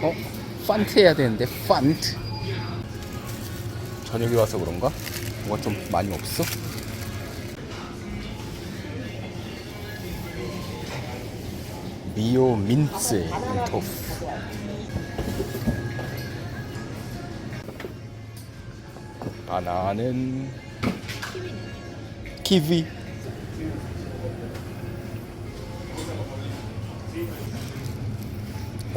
어? 판트 해야 되는데 판트 저녁에 와서 그런가? 뭐가 좀 많이 없어? 미오 민츠 토프 바나는 키위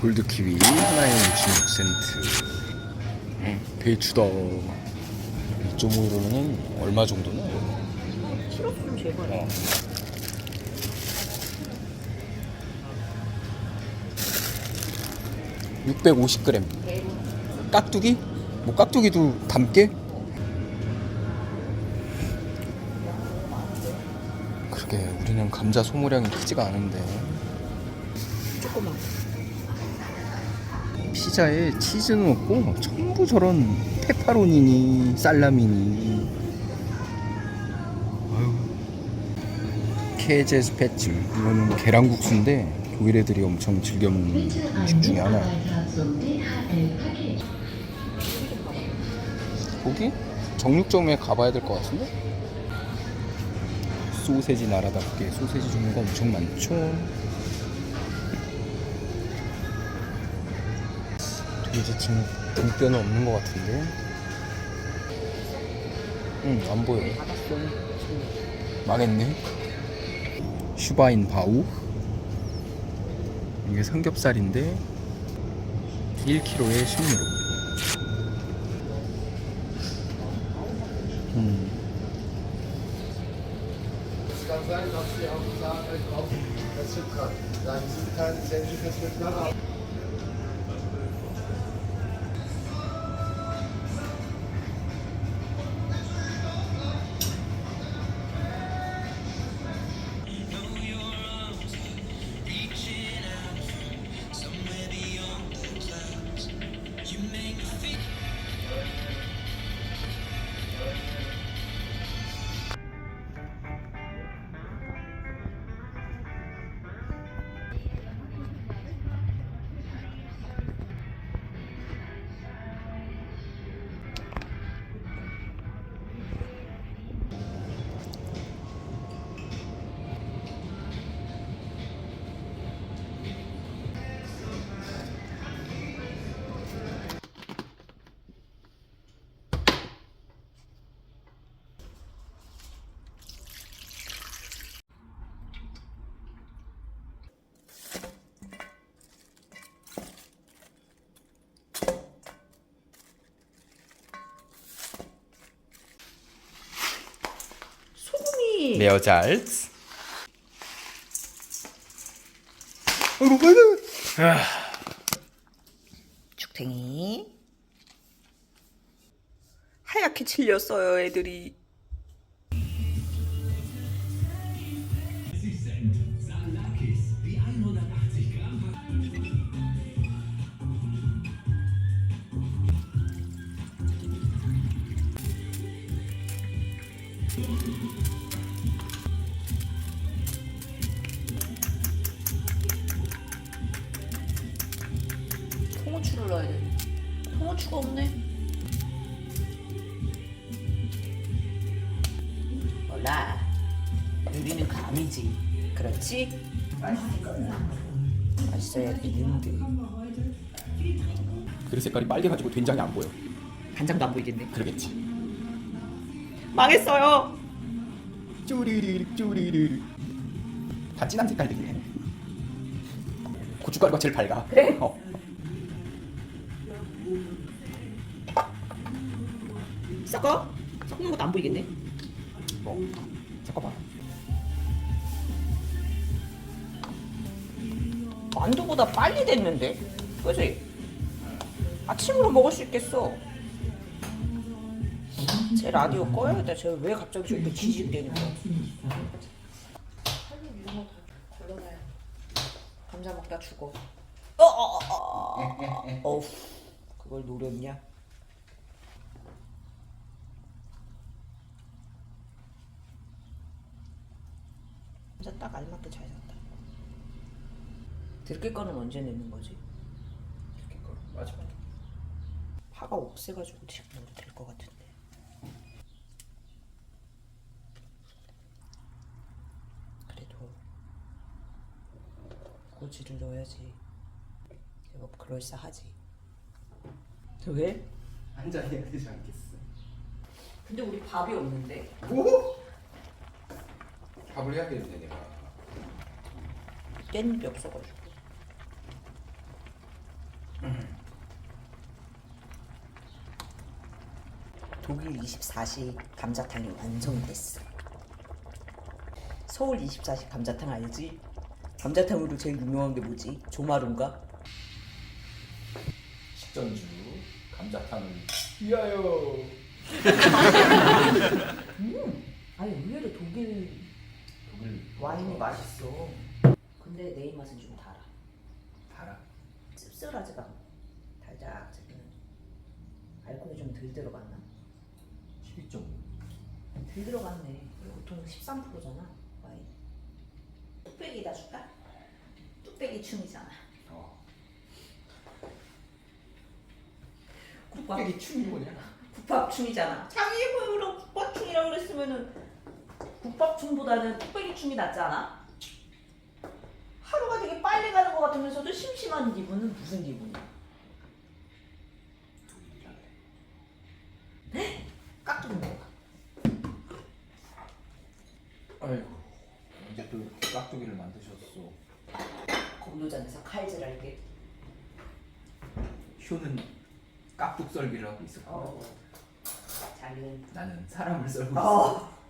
골드 키위 하나에 66센트 어, 배추다 2.5유로면 얼마 정도나? 키로 좀 제발. 어. (650g) 깍두기? 뭐 깍두기도 담게? 그러게 우리는 감자 소모량이 크지가 않은데 조금만. 피자에 치즈는 없고 전부 저런 페퍼로니니 살라미니. 아유. 케제 스페쯤 이거는 계란국수인데 독일 애들이 엄청 즐겨 먹는 음식 중에 하나 거기? 정육점에 가봐야 될 것 같은데? 소세지 나라답게 소세지 종류가 엄청 많죠 이제 지금 등뼈는 없는 것 같은데. 응, 안 보여. 망했네. 슈바인 바우. 이게 삼겹살인데 1kg에 10유로. 음. 고. 죽탱이 하얗게 질렸어요 애들이 통후추를 넣어야 돼 통후추가 없네 몰라 요리는 감이지 그렇지? 맛있어야 되는데 그릇 색깔이 빨개가지고 된장이 안 보여. 간장도 안 보이겠네 그러겠지. 망했어요 쪼리리 쪼리리. 다 진한 색깔들이네. 고춧가루가 제일 밝아. 그래? 어. 섞어? 섞는 것도 안 보이겠네. 뭐 섞어봐. 만두보다 빨리 됐는데? 그지? 아침으로 먹을 수 있겠어. 제 라디오 꺼야겠다. 쟤 왜 갑자기 저렇게 지직대는 거야? 감자 먹다 죽어. 어 어 어 어. 어우 그걸 노렸냐 감자 딱 알맞게 잘 샀다 들깨 거는 언제 내는 거지? 들깨 거 파가 없애가지고 지금 넣어도 될것 같은데. 그래도 꼬지를 넣어야지. 제법 그럴싸하지. 왜? 한 잔 해야 되지 않겠어? 근데 우리 밥이 없는데. 뭐? 밥을 해야겠네 내가. 깻잎이 없어가지고. 독일 24시 감자탕이 완성됐어. 서울 24시 감자탕 알지? 감자탕으로 제일 유명한 게 뭐지? 조마루인가? 식전주 감자탕을 위하여. 아니 의외로 독일 와인이 맛있어. 근데 내 입맛은 좀 달아. 달아. 씁쓸하지가 않고 달짝지근한. 알코올이 좀 덜 들어갔나? 12점. 덜 들어갔네. 보통 13%잖아 와인. 뚝배기다 줄까? 뚝배기 춤이잖아. 어. 국밥 뚝배기 춤이 뭐냐? 국밥 춤이잖아. 자기 입으로 국밥 춤이라고 그랬으면은 국밥 춤보다는 뚝배기 춤이 낫지 않아? 하루가 되게 빨리 가는 것 같으면서도 심심한 기분은 무슨 기분이야? 깍두기 먹어. 아이고 이제 또 깍두기를 만드셨어. 건노장에서 칼질할 게. 효는 깍둑 썰기를 하고 있었고 어. 자기는 나는 사람을 썰고 어.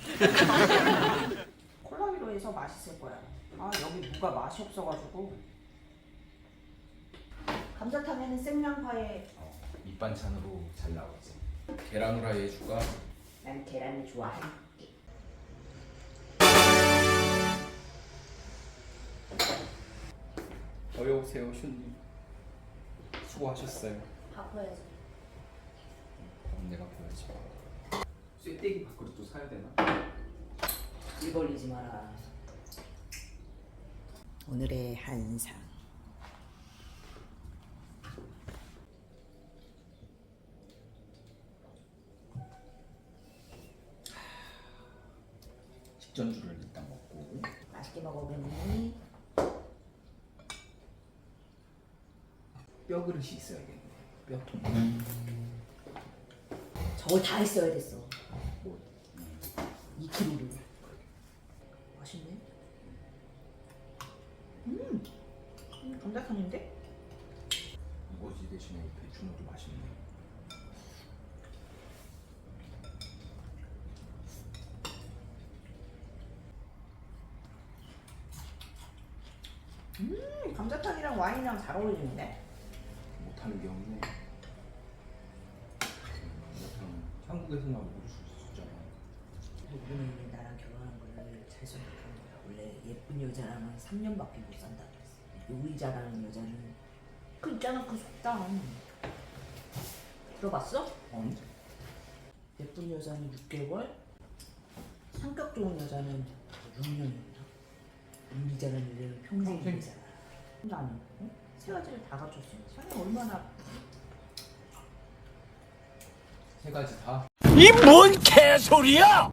콜라비로 해서 맛있을 거야. 아 여기 무가 맛이 없어가지고. 감자탕에는 생양파에 어, 밑반찬으로 잘 나오지. 계란 후라이 해줄까? 난 계란을 좋아해. 어여 오세요 효님. 수고하셨어요. 바꿔야지. 그럼 내가 보여지. 쇠떼기 밥그릇도 사야 되나? 일 벌리지 마라. 오늘의 한상. 식전주를 일단 먹고 맛있게 먹어보니 뼈 그릇이 있어야겠네. 뼈통. 저걸 다 했어야 됐어. 뭐 2kg를. 맛있네. 음, 음 감자탕인데? 이거지 대신에 배추는 맛있네. 음, 감자탕이랑 와인이랑 잘 어울리는데? 못하는 게 없네. 감자탕 한국에서나 먹을 수 있었잖아. 우리는 나랑 결혼한 거를 잘 생각한 거야. 원래 예쁜 여자랑은 3년밖에 못 산다 그랬어. 요리 잘하는 여자는 그 있잖아 그 속담. 들어봤어? 아니? 예쁜 여자는 6개월, 성격 좋은 여자는 6년이나. 요리 잘하는 여자는 평생이잖아. 나는 어? 세 가지를 다 갖췄으면 사람이 얼마나 세 가지 다 이 뭔 개소리야!